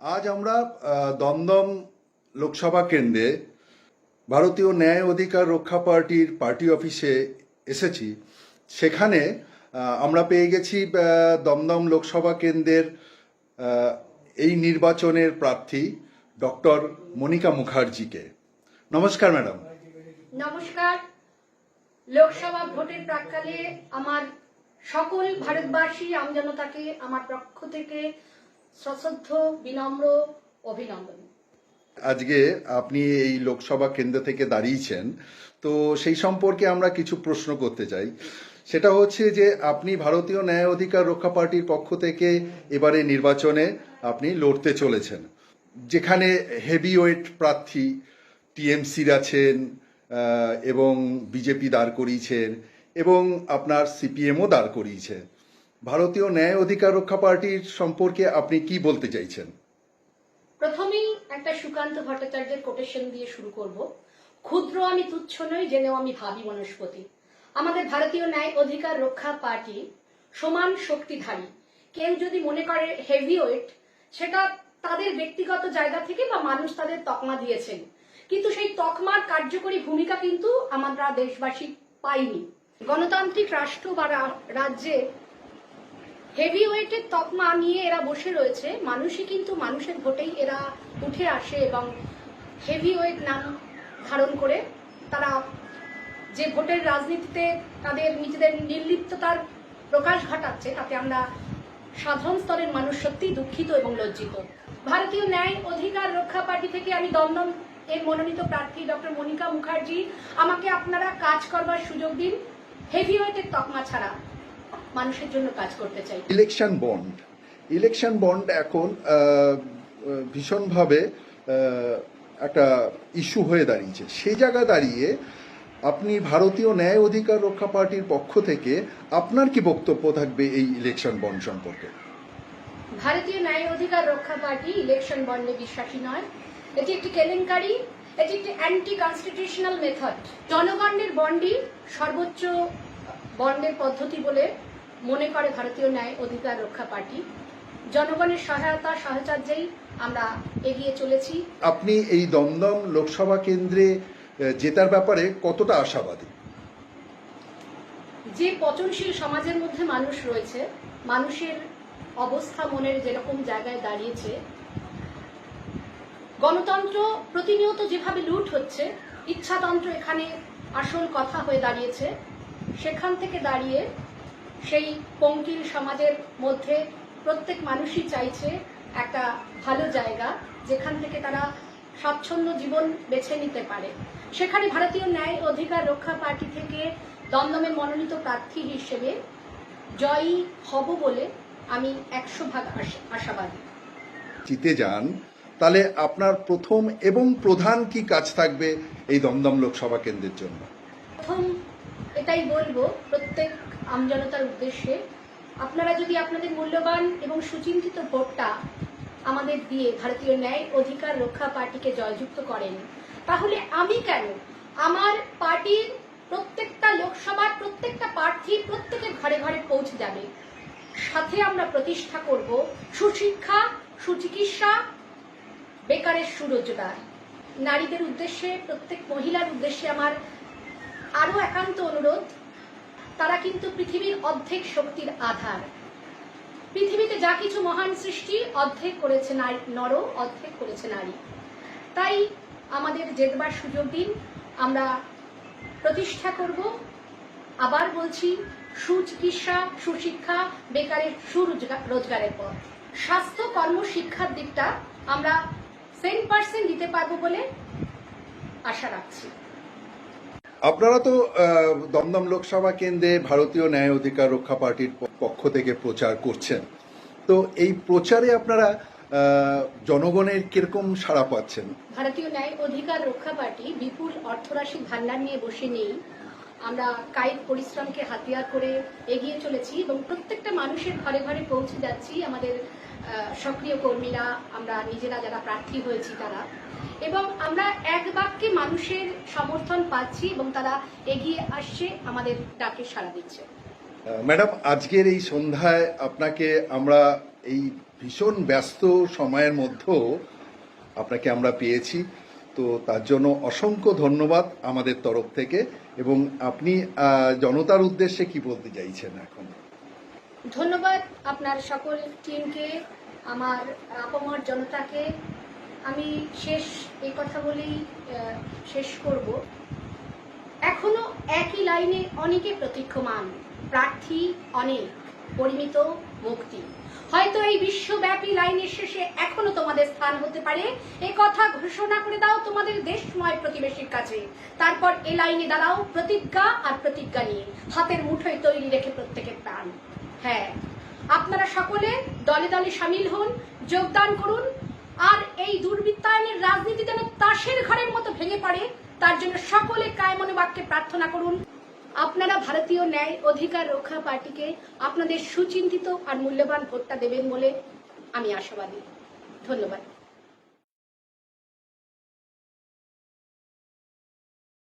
আজ আমরা দমদম লোকসভা কেন্দ্রে ভারতীয় ন্যায় অধিকার রক্ষা পার্টির পার্টি অফিসে এসেছি। সেখানে আমরা পেয়ে গেছি দমদম লোকসভা কেন্দ্রের এই নির্বাচনের প্রার্থী ডক্টর মনিকা মুখার্জিকে। নমস্কার, ম্যাডাম। নমস্কার। লোকসভা ভোটের প্রাককালে আমার সকল ভারতবাসী, আমজনতাকে, আমার পক্ষ থেকে সশ্রদ্ধ বিনম্র, অভিনন্দন। আজকে আপনি এই লোকসভা কেন্দ্র থেকে দাঁড়িয়েছেন, তো সেই সম্পর্কে আমরা কিছু প্রশ্ন করতে চাই। সেটা হচ্ছে যে আপনি ভারতীয় ন্যায় অধিকার রক্ষা পার্টির পক্ষ থেকে এবারে নির্বাচনে আপনি লড়তে চলেছেন। যেখানে হেভি ওয়েট প্রার্থী টিএমসির আছেন এবং বিজেপি দাঁড় করিয়েছেন, এবং আপনার সিপিএমও দাঁড় করিয়েছে। ভারতীয় ন্যায় অধিকার রক্ষা পার্টির সম্পর্কে আপনি কি বলতে চাইছেন? প্রথমেই একটা সুকান্ত ভট্টাচার্যের কোটেশন দিয়ে শুরু করব। ক্ষুদ্র আমি তুচ্ছ নই, জেনেও আমি ভাবি বনস্পতি। আমাদের ভারতীয় ন্যায় অধিকার রক্ষা পার্টি সমান শক্তিধারী। কেউ যদি মনে করে হেভি ওয়েট সেটা তাদের ব্যক্তিগত জায়গা থেকে বা মানুষ তাদের তকমা দিয়েছেন। কিন্তু সেই তকমার কার্যকরী ভূমিকা কিন্তু আমরা দেশবাসী পাইনি। গণতান্ত্রিক রাষ্ট্র বা রাজ্যে হেভি ওয়েটের তকমা নিয়ে এরা বসে রয়েছে। মানুষই কিন্তু মানুষের ভোটেই এরা উঠে আসে এবং হেভি ওয়েট নাম ধারণ করে। তারা যে ভোটের রাজনীতিতে তাদের নিজেদের নির্লিপ্ততার প্রকাশ ঘটাচ্ছে, তাতে আমরা সাধারণ স্তরের মানুষ সত্যিই দুঃখিত এবং লজ্জিত। ভারতীয় ন্যায় অধিকার রক্ষা পার্টি থেকে আমি দমদম এর মনোনীত প্রার্থী ডক্টর মনিকা মুখার্জি। আমাকে আপনারা কাজ করবার সুযোগ দিন। হেভি ওয়েটের তকমা ছাড়া। মানুষের জন্য কাজ করতে চাই। Election bond. ইলেকশন বন্ড এখন ভীষণভাবে একটা ইস্যু হয়ে দাঁড়িয়েছে। সেই জায়গা দাঁড়িয়ে আপনি ভারতীয় ন্যায় অধিকার রক্ষা পার্টির পক্ষ থেকে আপনার কি বক্তব্য থাকবে এই ইলেকশন বন্ড সম্পর্কে? ভারতীয় ন্যায় অধিকার রক্ষা পার্টি ইলেকশন বন্ডে বিশ্বাসী নয়। এটি একটি কেলেঙ্কারি এটি একটি অ্যান্টি কনস্টিটিউশনাল মেথড জনগণের বন্ডই সর্বোচ্চ বন্ডের পদ্ধতি বলে মনে করে ভারতীয় ন্যায় অধিকার রক্ষা পার্টি। জনগণের সহায়তা সাহচর্যেই আমরা এগিয়ে চলেছি। আপনি এই দমদম লোকসভা কেন্দ্রে জেতার ব্যাপারে কতটা আশাবাদী? যে পচনশীল সমাজের মধ্যে মানুষ রয়েছে মানুষের অবস্থা মনের যেরকম জায়গায় দাঁড়িয়েছে গণতন্ত্র প্রতিনিয়ত যেভাবে লুট হচ্ছে ইচ্ছাতন্ত্র এখানে আসল কথা হয়ে দাঁড়িয়েছে। সেখান থেকে দাঁড়িয়ে সেই পঙ্কিল সমাজের মধ্যে প্রত্যেক মানুষই চাইছে একটা ভালো জায়গা যেখান থেকে তারা স্বাচ্ছন্দ্য জীবন বেছে নিতে পারে। সেখানে ভারতীয় ন্যায় অধিকার রক্ষা পার্টি থেকে দমদমের মনোনীত প্রার্থী হিসেবে জয়ী হব বলে আমি একশো ভাগ আশ- আশাবাদী। জিতে যান তাহলে আপনার প্রথম এবং প্রধান কি কাজ থাকবে এই দমদম লোকসভা কেন্দ্রের জন্য? প্রথম এটাই বলব, প্রত্যেক আমজনতার উদ্দেশ্যে। আপনারা যদি আপনাদের মূল্যবান এবং সুচিন্তিত ভোটটা আমাদের দিয়ে ভারতীয় ন্যায় অধিকার রক্ষা পার্টিকে জয়যুক্ত করেন, তাহলে আমি কেন? আমার পার্টির প্রত্যেকটা লোকসভার প্রত্যেকটা প্রার্থী প্রত্যেকের ঘরে ঘরে পৌঁছে যাবে। সাথে আমরা প্রতিষ্ঠা করব সুশিক্ষা, সুচিকিৎসা, বেকারের সুরোজগার। নারীদের উদ্দেশ্যে, প্রত্যেক মহিলার উদ্দেশ্যে আমার আরও একান্ত অনুরোধ, তারা কিন্তু পৃথিবীর অর্ধেক শক্তির আধার। পৃথিবীতে যা কিছু মহান সৃষ্টি, অর্ধেক করেছে নারী, নর, অর্ধেক করেছে নারী। তাই আমাদের জেতবার সুযোগ দিন, আমরা প্রতিষ্ঠা করব। আবার বলছি, সুচিকিৎসা, সুশিক্ষা, বেকারের সুরোজগার রোজগারের পথ। স্বাস্থ্য, কর্ম, শিক্ষার দিকটা আমরা সেন্ট পার্সেন্ট দিতে পারব বলে আশা রাখছি। আপনারা তো দমদম লোকসভা কেন্দ্রে ভারতীয় ন্যায় অধিকার রক্ষা পার্টির পক্ষ থেকে প্রচার করছেন। তো এই প্রচারে আপনারা জনগণের কীরকম সাড়া পাচ্ছেন? ভারতীয় ন্যায় অধিকার রক্ষা পার্টি বিপুল অর্থরাশি ভান্ডার নিয়ে বসে নেই। আমরা কায়িক পরিশ্রমকে হাতিয়ার করে এগিয়ে চলেছি এবং প্রত্যেকটা মানুষের ঘরে ঘরে পৌঁছে যাচ্ছি আমাদের সক্রিয় কর্মীরা, আমরা নিজেরা যারা প্রার্থী হয়েছি তারা। এবং আমরা এক বাক্যে মানুষের সমর্থন পাচ্ছি এবং তারা এগিয়ে আসছে, আমাদের ডাকে সাড়া দিচ্ছে। ম্যাডাম, আজকের এই সন্ধ্যায় আপনাকে আমরা এই ভীষণ ব্যস্ত সময়ের মধ্যেও আপনাকে আমরা পেয়েছি। তো তার জন্য অসংখ্য ধন্যবাদ আমাদের তরফ থেকে। এবং আপনি জনতার উদ্দেশ্যে কি বলতে চাইছেন এখন? ধন্যবাদ আপনার সকল টিমকে আমার আপামর জনতাকে। আমি শেষ এই কথা বলেই শেষ করব। এখনও একই লাইনে অনেকে প্রতীক্ষমান, প্রার্থী অনেক, পরিমিত মুক্তি। হয়তো এই বিশ্বব্যাপী লাইনের শেষে এখনও তোমাদের স্থান হতে পারে। এ কথা ঘোষণা করে দাও তোমাদের দেশময় প্রতিবেশীর কাছে। তারপর এ লাইনে দাঁড়াও প্রতিজ্ঞা আর প্রতিজ্ঞা নিয়ে। হাতের মুঠোয় তৈরি রেখে প্রত্যেকের প্রাণ। হ্যাঁ। আপনারা সকলে দলে দলে সামিল হন, যোগদান করুন। আর এই দুর্বৃত্তায়নের রাজনীতি যেন তাসের ঘরের মতো ভেঙে পড়ে, তার জন্য সকলে কায়মনে বাক্যে প্রার্থনা করুন। আপনারা ভারতীয় ন্যায় অধিকার রক্ষা পার্টিকে আপনাদের সুচিন্তিত আর মূল্যবান ভোটটা দেবেন বলে আমি আশাবাদী। ধন্যবাদ।